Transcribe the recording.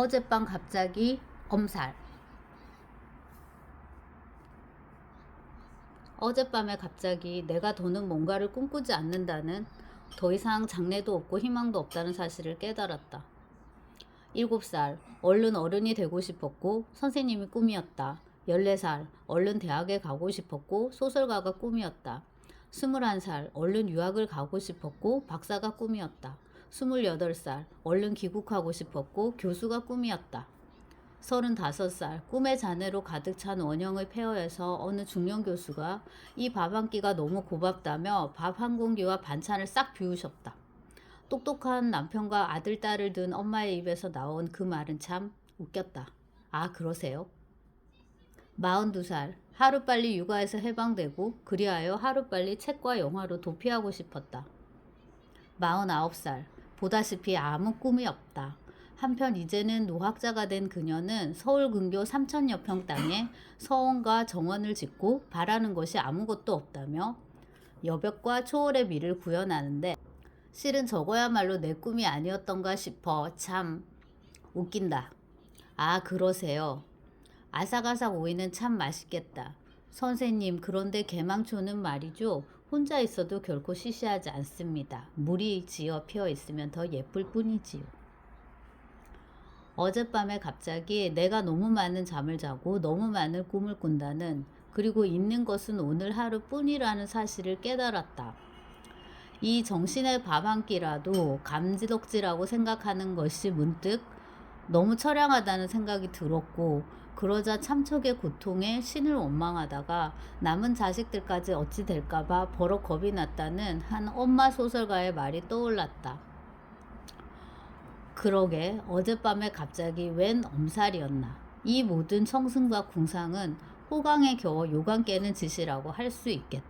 어젯밤 갑자기 엄살. 어젯밤에 갑자기 내가 더는 뭔가를 꿈꾸지 않는다는 더 이상 장래도 없고 희망도 없다는 사실을 깨달았다. 7살, 얼른 어른이 되고 싶었고 선생님이 꿈이었다. 14살, 얼른 대학에 가고 싶었고 소설가가 꿈이었다. 21살, 얼른 유학을 가고 싶었고 박사가 꿈이었다. 28살, 얼른 귀국하고 싶었고 교수가 꿈이었다. 35살, 꿈의 잔해로 가득 찬 원형의 폐허에서 어느 중년 교수가 이 밥 한 끼가 너무 고맙다며 밥 한 공기와 반찬을 싹 비우셨다. 똑똑한 남편과 아들, 딸을 둔 엄마의 입에서 나온 그 말은 참 웃겼다. 아, 그러세요? 42살, 하루빨리 육아에서 해방되고 그리하여 하루빨리 책과 영화로 도피하고 싶었다. 49살, 보다시피 아무 꿈이 없다. 한편 이제는 노학자가 된 그녀는 서울 근교 3천여 평 땅에 서원과 정원을 짓고 바라는 것이 아무것도 없다며 여백과 초월의 미를 구현하는데 실은 저거야말로 내 꿈이 아니었던가 싶어 참 웃긴다. 아 그러세요. 아삭아삭 오이는 참 맛있겠다. 선생님 그런데 개망초는 말이죠. 혼자 있어도 결코 시시하지 않습니다. 물이 지어 피어 있으면 더 예쁠 뿐이지요. 어젯밤에 갑자기 내가 너무 많은 잠을 자고 너무 많은 꿈을 꾼다는 그리고 있는 것은 오늘 하루뿐이라는 사실을 깨달았다. 이 정신의 밥 한 끼라도 감지덕지라고 생각하는 것이 문득 너무 처량하다는 생각이 들었고 그러자 참척의 고통에 신을 원망하다가 남은 자식들까지 어찌 될까봐 버럭 겁이 났다는 한 엄마 소설가의 말이 떠올랐다. 그러게 어젯밤에 갑자기 웬 엄살이었나. 이 모든 청승과 궁상은 호강에 겨워 요강 깨는 짓이라고 할 수 있겠다.